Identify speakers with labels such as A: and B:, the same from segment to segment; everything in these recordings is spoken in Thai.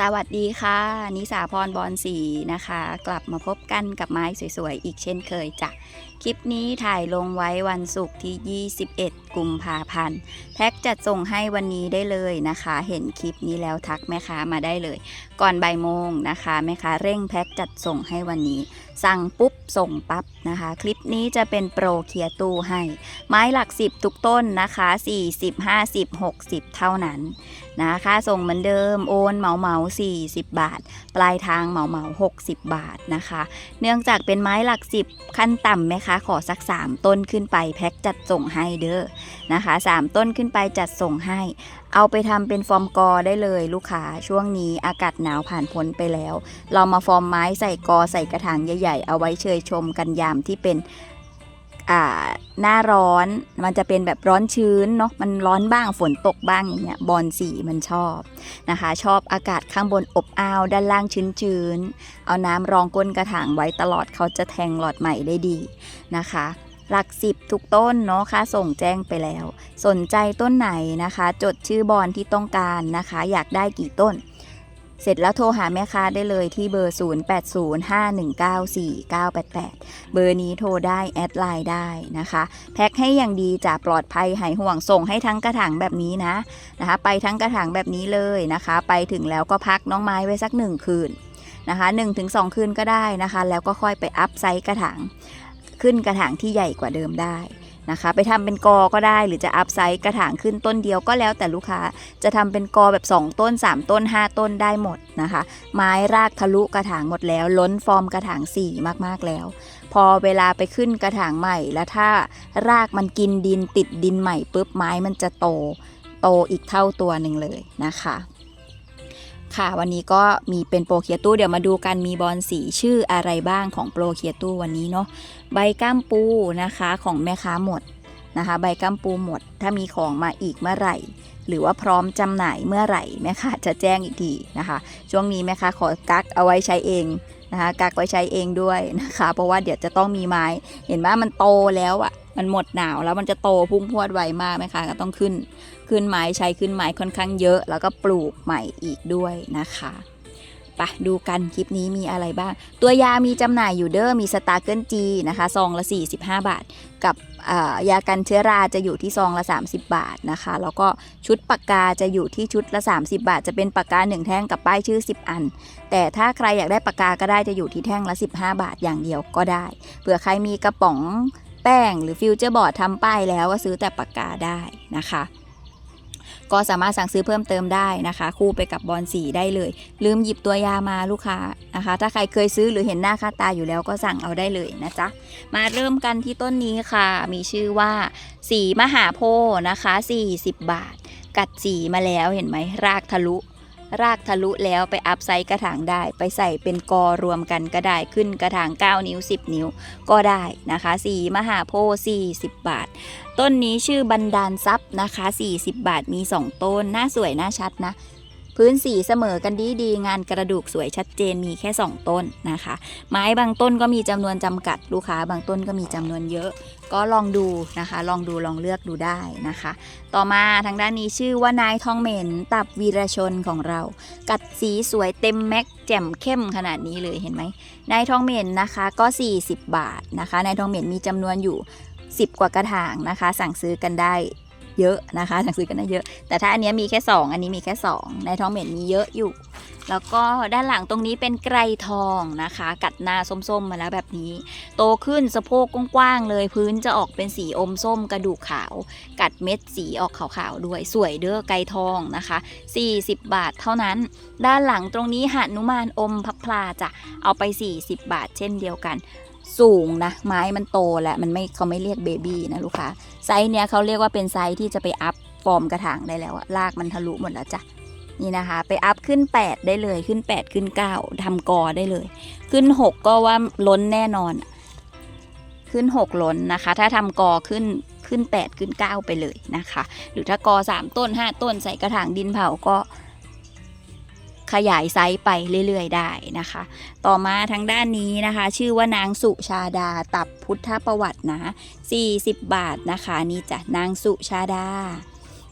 A: สวัสดีค่ะ นิสาพรบอลสีนะคะ กลับมาพบกันกับไม้สวยๆ อีกเช่นเคยจ้ะ คลิปนี้ถ่ายลงไว้วันศุกร์ที่ 21 กุมภาพันธ์แพ็กจัดส่งให้วันนี้ได้เลยนะคะ เห็นคลิปนี้แล้วทักแม่ค้ามาได้เลย ก่อนบ่ายโมงนะคะแม่ค้าเร่งแพ็กจัดส่งให้วันนี้ สั่งปุ๊บส่งปั๊บนะคะ คลิปนี้จะเป็นโปรเคลียร์ตู้ให้ ไม้หลักสิบทุกต้นนะคะ 40 50 60 เท่านั้น นะค่าส่งเหมือนเดิมโอนเหมาเหมา40 บาท ปลายทางเหมาเหมา60 บาทนะคะ เนื่องจากเป็นไม้หลักสิบขั้นต่ำไหมคะขอสัก 3 ต้นขึ้นไปแพ็คจัดส่งให้เด้อนะคะ 3 ต้นขึ้นไปจัดส่งให้ เอาไปทำเป็นฟอร์มกอได้เลยลูกค้าช่วงนี้อากาศหนาวผ่านพ้นไปแล้ว เรามาฟอร์มไม้ใส่กอใส่กระถางใหญ่ ๆ เอาไว้เชยชมกันยามที่เป็น หน้าร้อนมันจะเป็นแบบร้อนชื้นเนาะมันร้อนบ้างฝนตกบ้างอย่างเงี้ยบอลสีมันชอบนะคะ ชอบอากาศข้างบนอบอ้าวด้านล่างชื้นๆ เอาน้ำรองก้นกระถางไว้ตลอดเขาจะแทงหลอดใหม่ได้ดีนะคะหลักสิบทุกต้นเนาะค่าส่งแจ้งไปแล้ว สนใจต้นไหนนะคะ จดชื่อบอลที่ต้องการนะคะ อยากได้กี่ต้น เสร็จแล้วโทรหาแม่ค้าได้เลยที่เบอร์ 0805194988 เบอร์นี้โทรได้แอดไลน์ได้นะคะ แพ็คให้อย่างดีจะปลอดภัยหายห่วงส่งให้ทั้งกระถางแบบนี้นะนะคะ ไปทั้งกระถางแบบนี้เลยนะคะ ไปถึงแล้วก็พักน้องไม้ไว้สักหนึ่งคืนนะคะ1-2 คืนก็ได้นะคะ แล้วก็ค่อยไปอัพไซส์กระถางขึ้นกระถางที่ใหญ่กว่าเดิมได้ นะคะ ไปทำเป็นกอก็ได้ หรือจะอัพไซส์กระถางขึ้นต้นเดียวก็แล้วแต่ลูกค้าจะทำเป็นกอแบบ 2 ต้น 3 ต้น 5 ต้นได้หมดนะคะ ไม้รากทะลุกระถางหมดแล้ว ล้นฟอร์มกระถาง4มากๆแล้ว พอเวลาไปขึ้นกระถางใหม่ แล้วถ้ารากมันกินดินติดดินใหม่ปุ๊บไม้มันจะโต โตอีกเท่าตัวหนึ่งเลยนะคะ ค่ะวันนี้ก็มีเป็นโปรเคียตู้เดี๋ยวมาดูกันมีบอลสีชื่ออะไรบ้างของโปรเคียตู้วันนี้เนาะใบก้ามปูนะคะของแม่ค้าหมดนะคะ ใบก้ามปูหมด ถ้ามีของมาอีกเมื่อไหร่ หรือว่าพร้อมจำหน่ายเมื่อไหร่แม่ค้าจะแจ้งอีกทีนะคะ ช่วงนี้แม่ค้าขอกักเอาไว้ใช้เองนะคะกักไว้ใช้เองด้วยนะคะ เพราะว่าเดี๋ยวจะต้องมีไม้ เห็นว่ามันโตแล้วอะ่ะ มันหมดหนาวแล้วมันจะโตพุ่งพรวดไวมากแม่ค้าก็ต้องขึ้น ขึ้นไม้ใช้ขึ้นไม้ค่อนข้างเยอะ แล้วก็ปลูกใหม่อีกด้วยนะคะไปะดูกันคลิปนี้มีอะไรบ้าง ตัวยามีจำหน่ายอยู่เด้อมีสตาร์เกิลจีนะคะซองละ 45 บาท กับยากันเชื้อราจะอยู่ที่ซองละ 30 บาทนะคะ แล้วก็ชุดปากกาจะอยู่ที่ชุดละ 30 บาท จะเป็นปากกา 1 แท่งกับป้ายชื่อ 10 อัน แต่ถ้าใครอยากได้ปากกาก็ได้จะอยู่ที่แท่งละ 15 บาทอย่างเดียวก็ได้เผื่อใครมีกระป๋อง แป้งหรือฟิวเจอร์บอร์ดทำป้ายแล้วก็ซื้อแต่ปากกาได้นะคะ ก็สามารถสั่งซื้อเพิ่มเติมได้นะคะ คู่ไปกับบอลสีได้เลย ลืมหยิบตัวยามาลูกค้านะคะ ถ้าใครเคยซื้อหรือเห็นหน้าค่าตาอยู่แล้วก็สั่งเอาได้เลยนะจ๊ะมาเริ่มกันที่ต้นนี้ค่ะ มีชื่อว่า สีมหาโพธิ์นะคะ 40 บาท กัดสีมาแล้วเห็นไหมรากทะลุ รากทะลุแล้วไปอัพไซส์กระถางได้ ไปใส่เป็นกอรวมกันก็ได้ขึ้นกระถาง 9 นิ้ว 10 นิ้วก็ได้นะคะสีมหาโพธิ์40 บาท ต้นนี้ชื่อบันดาลทรัพย์นะคะ 40 บาทมี 2 ต้นหน้าสวยหน้าชัดนะ พื้นสีเสมอกันดีดีงานกระดูกสวยชัดเจนมีแค่ 2 ต้นนะคะ ไม้บางต้นก็มีจำนวนจำกัดลูกค้า บางต้นก็มีจำนวนเยอะ ก็ลองดูนะคะ ลองดูลองเลือกดูได้นะคะ ต่อมาทางด้านนี้ชื่อว่านายทองเหม็นตับวีรชนของเรา กัดสีสวยเต็มแม็กแจ่มเข้มขนาดนี้เลยเห็นไหมนายทองเหม็นนะคะก็ 40 บาทนะคะนายทองเหม็นมีจำนวนอยู่ 10 กว่ากระถางนะคะ สั่งซื้อกันได้ เยอะนะคะสั่งซื้อกันได้เยอะ แต่ถ้าอันเนี้ยมีแค่ 2 อันนี้มีแค่ 2 ในท้องเหม็นมีเยอะอยู่ แล้วก็ด้านหลังตรงนี้เป็นไกรทองนะคะ กัดหน้าส้มๆมาแล้วแบบนี้ โตขึ้นสะโพกกว้างๆเลยพื้นจะออกเป็นสีอมส้มกระดูกขาว กัดเม็ดสีออกขาวๆด้วย สวยเด้อไกรทองนะคะ 40 บาทเท่านั้น ด้านหลังตรงนี้หานุมานอมพับพลาจะเอาไป 40 บาท เช่นเดียวกัน สูงนะ ไม้มันโตแหละมันไม่เขาไม่เรียกเบบี้นะลูกค้าไซส์เนี้ยเขาเรียกว่าเป็นไซส์ที่จะไปอัพฟอร์มกระถางได้แล้วอะลากมันทะลุหมดแล้วจ้ะนี่นะคะ ไปอัพขึ้น 8 ได้เลยขึ้น 8 ขึ้น 9ทำกอได้เลย ขึ้น 6 ก็ว่าล้นแน่นอน ขึ้น 6 ล้นนะคะ ถ้าทำกอขึ้นขึ้น 8 ขึ้น 9 ไปเลยนะคะ หรือถ้ากอ 3 ต้น 5 ต้นใส่กระถางดินเผาก็ ขยายไซส์ไปเรื่อยๆได้นะคะ ต่อมาทางด้านนี้นะคะ ชื่อว่านางสุชาดาตับพุทธประวัตินะ 40 บาทนะคะนี่จ้ะนางสุชาดา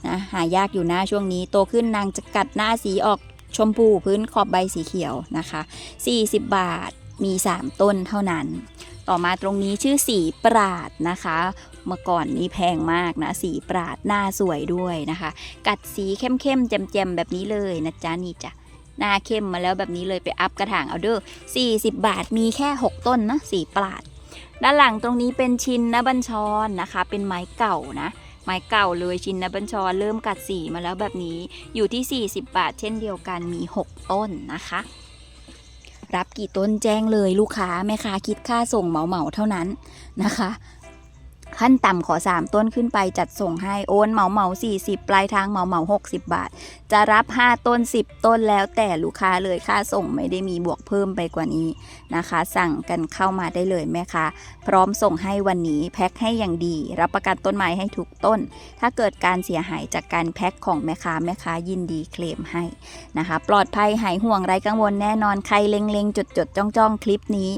A: นะหายากอยู่นะช่วงนี้โตขึ้นนางจะกัดหน้าสีออกชมพูพื้นขอบใบสีเขียวนะคะ 40 บาทมี 3 ต้นเท่านั้น ต่อมาตรงนี้ชื่อสีปราดนะคะ เมื่อก่อนนี้แพงมากนะ สีปราดหน้าสวยด้วยนะคะ กัดสีเข้มๆแจ่มๆแบบนี้เลยนะจ๊ะนี่จ้ะ หน้าเข้มมาแล้วแบบนี้เลยไปอัพกระถางเอาเด้อ40 บาทมีแค่ 6 ต้นนะสีปราด ด้านหลังตรงนี้เป็นชินนบัญชรนะคะ เป็นไม้เก่านะ ไม้เก่าเลยชินนบัญชรเริ่มกัดสีมาแล้วแบบนี้อยู่ที่ 40 บาท เช่นเดียวกันมี 6 ต้นนะคะ รับกี่ต้นแจ้งเลยลูกค้าแม่ค้าคิดค่าส่งเหมาเหมาเท่านั้นนะคะ ขั้นต่ำขอ 3 ต้นขึ้นไปจัดส่งให้โอนเหมาเหมา40 ปลายทางเหมาเหมา60 บาท จะรับ 5 ต้น 10 ต้นแล้วแต่ลูกค้าเลยค่าส่งไม่ได้มีบวกเพิ่มไปกว่านี้นะคะ สั่งกันเข้ามาได้เลยแม่ค้าพร้อมส่งให้วันนี้แพ็คให้อย่างดี รับประกันต้นไม้ให้ทุกต้น ถ้าเกิดการเสียหายจากการแพ็คของแม่ค้าแม่ค้ายินดีเคลมให้นะคะ ปลอดภัยหายห่วงไร้กังวลแน่นอนใครเล็งๆจดจดๆจ้องจ้องๆคลิปนี้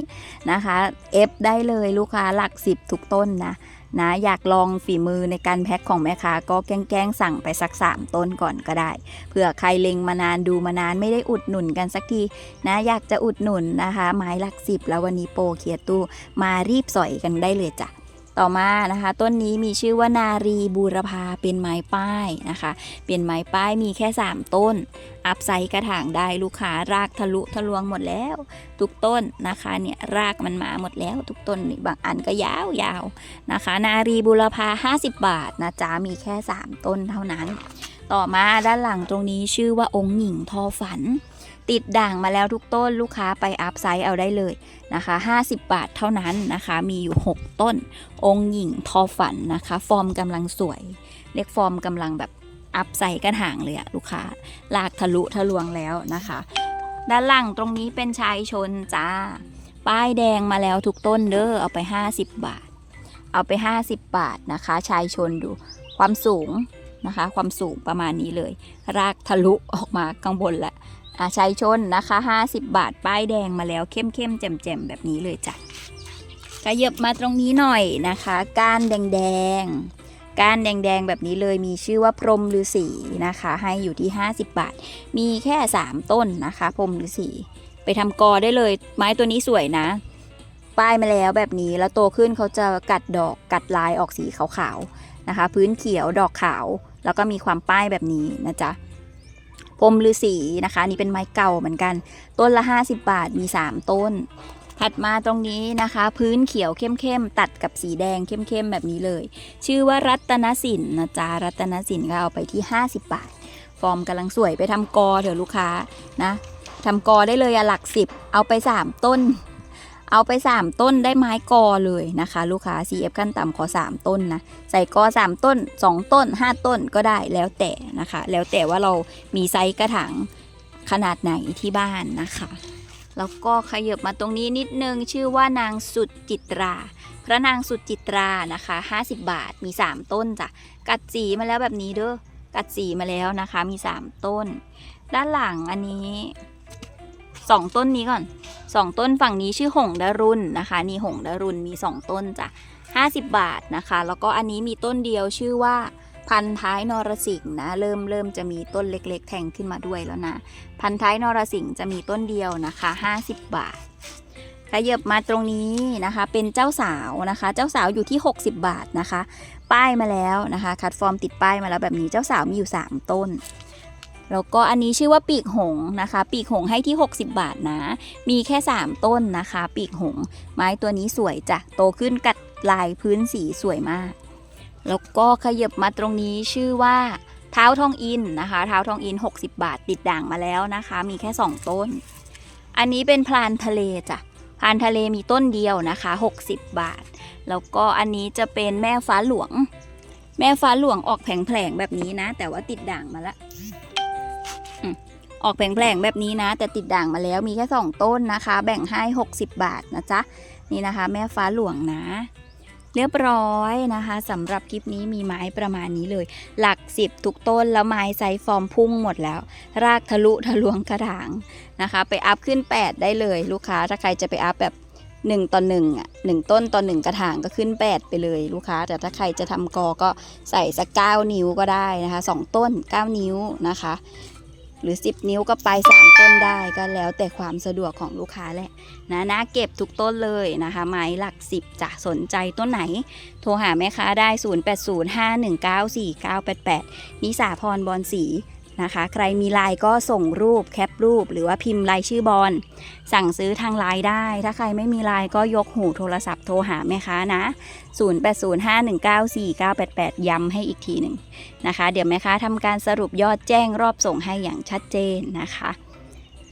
A: นะคะเอฟได้เลยลูกค้าหลักสิบทุกต้นนะ นะอยากลองฝีมือในการแพ็คของแม่ค้าก็แกล้งสั่งไปสัก 3 ต้นก่อนก็ได้เผื่อใครเล็งมานานดูมานานไม่ได้อุดหนุนกันสักทีนะอยากจะอุดหนุนนะคะ ไม้หลักสิบแล้ววันนี้โปรเคียตู้มารีบสอยกันได้เลยจ้ะ ต่อมานะคะ ต้นนี้มีชื่อว่านารีบูรพาเป็นไม้ป้ายนะคะ เป็นไม้ป้ายมีแค่ 3 ต้น อัพไซส์กระถางได้ลูกค้ารากทะลุทะลวงหมดแล้ว ทุกต้นนะคะเนี่ยรากมันมาหมดแล้ว ทุกต้นบางอันก็ยาวๆาวนะคะ นารีบูรพา 50 บาทนะจ๊ะมีแค่ 3 ต้นเท่านั้น ต่อมาด้านหลังตรงนี้ชื่อว่าองค์หญิงทอฝัน ติดด่างมาแล้วทุกต้นลูกค้าไปอัพไซส์เอาได้เลยนะคะ 50 บาทเท่านั้นนะคะ มีอยู่ 6 ต้น องค์หญิงทอฝันนะคะ ฟอร์มกำลังสวย เรียกฟอร์มกำลังแบบอัพใส่กระถางเลยอะลูกค้าลากทะลุทะลวงแล้วนะคะ ด้านหลังตรงนี้เป็นชายชนจ้า ป้ายแดงมาแล้วทุกต้นเด้อเอาไป 50 บาท เอาไป 50 บาทนะคะ ชายชนดูความสูงนะคะ ความสูงประมาณนี้เลย รากทะลุออกมาข้างบนแหละ อะชายชนนะคะ 50 บาท ป้ายแดงมาแล้วเข้มเข้มแจ่มแจ่มแบบนี้เลยจ้ะขยับมาตรงนี้หน่อยนะคะ ก้านแดงๆก้านแดงๆแบบนี้เลยมีชื่อว่าพรมฤาษีนะคะ ให้อยู่ที่ 50 บาท มีแค่ 3 ต้นนะคะ พรมฤาษีไปทำกอได้เลย ไม้ตัวนี้สวยนะ ป้ายมาแล้วแบบนี้แล้วโตขึ้นเขาจะกัดดอกกัดลายออกสีขาวๆนะคะ พื้นเขียวดอกขาว แล้วก็มีความป้ายแบบนี้นะจ๊ะ พรหมฤาษีนะคะนนี่เป็นไม้เก่าเหมือนกัน ต้นละ 50 บาทมี 3 ต้น ถัดมาตรงนี้นะคะ พื้นเขียวเข้มๆตัดกับสีแดงเข้มๆแบบนี้เลย ชื่อว่ารัตนสินนะจ๊ะรัตนสินก็เอาไปที่ 50 บาท ฟอร์มกำลังสวยไปทำกอเถอะลูกค้านะทำกอได้เลยอะหลักสิบเอาไป 3 ต้น เอาไป 3 ต้นได้ไม้กอเลยนะคะ ลูกค้า CF ขั้นต่ำขอ 3 ต้นนะ ใส่กอ 3 ต้น 2 ต้น 5 ต้นก็ได้แล้วแต่นะคะ แล้วแต่ว่าเรามีไซส์กระถางขนาดไหนที่บ้านนะคะ แล้วก็ขยับมาตรงนี้นิดนึงชื่อว่านางสุดจิตรา พระนางสุดจิตรานะคะ 50 บาทมี 3 ต้นจ้ะกัดสีมาแล้วแบบนี้เด้อกัดสีมาแล้วนะคะมี 3 ต้น ด้านหลังอันนี้ 2 ต้นนี้ก่อน 2 ต้นฝั่งนี้ชื่อหงดารุณนะคะนี่หงดารุณมี 2 ต้นจ้ะ50 บาทนะคะ แล้วก็อันนี้มีต้นเดียวชื่อว่าพันท้ายนรสิงห์นะเริ่มเริ่มจะมีต้นเล็ก ๆ แทงขึ้นมาด้วยแล้วนะ พันท้ายนรสิงห์จะมีต้นเดียวนะคะ 50 บาทขยับมาตรงนี้นะคะ เป็นเจ้าสาวนะคะ เจ้าสาวอยู่ที่ 60 บาทนะคะ ป้ายมาแล้วนะคะ คัดฟอร์มติดป้ายมาแล้วแบบนี้เจ้าสาวมีอยู่ 3 ต้น แล้วก็อันนี้ชื่อว่าปีกหงนะคะ ปีกหงให้ที่ 60 บาทนะ มีแค่ 3 ต้นนะคะ ปีกหง ไม้ตัวนี้สวยจ้ะ โตขึ้นกัดลายพื้นสีสวยมาก แล้วก็ขยับมาตรงนี้ชื่อว่าเท้าทองอินนะคะ เท้าทองอิน 60 บาทติดด่างมาแล้วนะคะ มีแค่ 2 ต้น อันนี้เป็นพลานทะเลจ้ะพลานทะเลมีต้นเดียวนะคะ 60 บาท แล้วก็อันนี้จะเป็นแม่ฟ้าหลวง แม่ฟ้าหลวงออกแผงๆแบบนี้นะ แต่ว่าติดด่างมาแล้ว ออกแผงๆแบบนี้นะ แต่ติดด่างมาแล้วมีแค่ 2 ต้นนะคะ แบ่งให้ 60 บาทนะจ๊ะ นี่นะคะ แม่ฟ้าหลวงนะ เรียบร้อยนะคะสำหรับคลิปนี้มีไม้ประมาณนี้เลย หลักสิบทุกต้นแล้วไม้ไซส์ฟอร์มพุ่งหมดแล้ว รากทะลุทะลวงกระถางนะคะ ไปอัพขึ้น 8 ได้เลย ลูกค้าถ้าใครจะไปอัพแบบ1ต่อ1อะหนึ่งต้นต่อ1กระถางก็ขึ้น 8 ไปเลยลูกค้า แต่ถ้าใครจะทำกอก็ใส่สัก 9 นิ้วก็ได้นะคะ 2 ต้น 9 นิ้วนะคะ หรือ 10 นิ้วก็ไป 3 ต้นได้ก็แล้วแต่ความสะดวกของลูกค้าแหละนะนะเก็บทุกต้นเลยนะคะ ไม้หลัก 10จะสนใจต้นไหน โทรหาแม่ค้าได้ 0805194988นิสาพรบอลสี นะคะ ใครมีไลน์ก็ส่งรูปแคปรูป หรือว่าพิมพ์รายชื่อบอลสั่งซื้อทางไลน์ได้ ถ้าใครไม่มีไลน์ก็ยกหูโทรศัพท์โทรหาแม่ค้านะ 0805194988 ย้ำให้อีกทีหนึ่งนะคะ เดี๋ยวแม่ค้าทำการสรุปยอดแจ้งรอบส่งให้อย่างชัดเจนนะคะ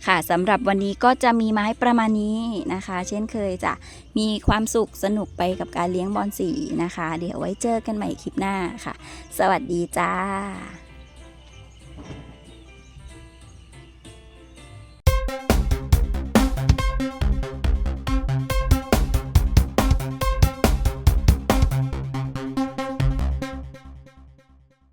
A: ค่ะสำหรับวันนี้ก็จะมีไม้ประมาณนี้นะคะ เช่นเคยจะมีความสุขสนุกไปกับการเลี้ยงบอลสีนะคะ เดี๋ยวไว้เจอกันใหม่คลิปหน้าค่ะ สวัสดีจ้า